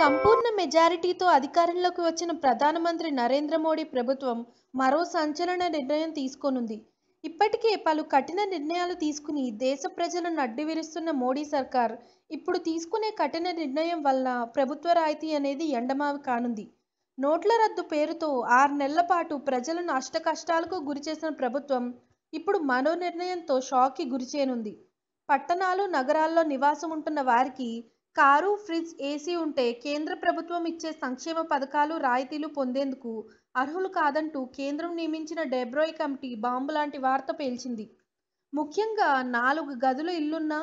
సంపూర్ణ మెజారిటీతో అధికారంలోకి వచ్చిన ప్రధానమంత్రి నరేంద్ర మోడీ ప్రభుత్వం మరో సంచలన నిర్ణయం తీసుకోనుంది. ఇప్పటికే పలు కఠిన నిర్ణయాలు తీసుకుని దేశ ప్రజలను అడ్డు విరుస్తున్న మోడీ సర్కార్ ఇప్పుడు తీసుకునే కఠిన నిర్ణయం వల్ల ప్రభుత్వ రాయితీ అనేది ఎండమావి కానుంది. నోట్ల రద్దు పేరుతో ఆరు నెలల పాటు ప్రజలను అష్టకష్టాలకు గురిచేసిన ప్రభుత్వం ఇప్పుడు మరో నిర్ణయంతో షాక్కి గురిచేయనుంది పట్టణాలు నగరాల్లో నివాసం ఉంటున్న వారికి కారు ఫ్రిడ్జ్ ఏసీ ఉంటే కేంద్ర ప్రభుత్వం ఇచ్చే సంక్షేమ పథకాలు రాయితీలు పొందేందుకు అర్హులు కాదంటూ కేంద్రం నియమించిన డెబ్రోయ్ కమిటీ బాంబు లాంటి వార్త పేల్చింది. ముఖ్యంగా నాలుగు గదుల ఇల్లున్న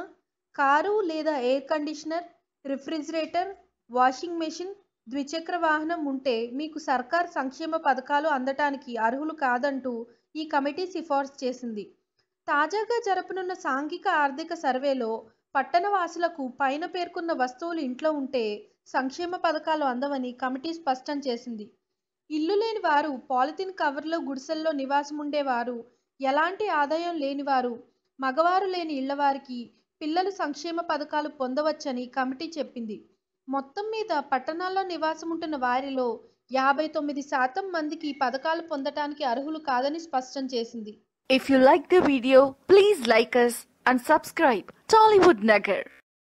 కారు లేదా air conditioner refrigerator washing machine ద్విచక్ర వాహనం ఉంటే మీకు సర్కార్ సంక్షేమ పథకాలు అందటానికి అర్హులు కాదంటూ ఈ కమిటీ సిఫార్సు చేసింది. తాజాగా జరపనున్న సాంఘిక ఆర్థిక సర్వేలో పట్టణ వాసులకు పైన పేర్కొన్న వస్తువులు ఇంట్లో ఉంటే సంక్షేమ పథకాలు అందవని కమిటీ స్పష్టం చేసింది. ఇల్లు లేని వారు పాలిథిన్ కవర్లో గుడిసెల్లో నివాసం ఉండేవారు ఎలాంటి ఆదాయం లేనివారు మగవారు లేని ఇళ్ళవారికి పిల్లలు సంక్షేమ పథకాలు పొందవచ్చని కమిటీ చెప్పింది. మొత్తం మీద పట్టణాల్లో నివాసం ఉంటున్న వారిలో యాభై తొమ్మిది శాతం మందికి పథకాలు పొందటానికి అర్హులు కాదని స్పష్టం చేసింది. If you like the video, please like us and subscribe Tollywood Nagar.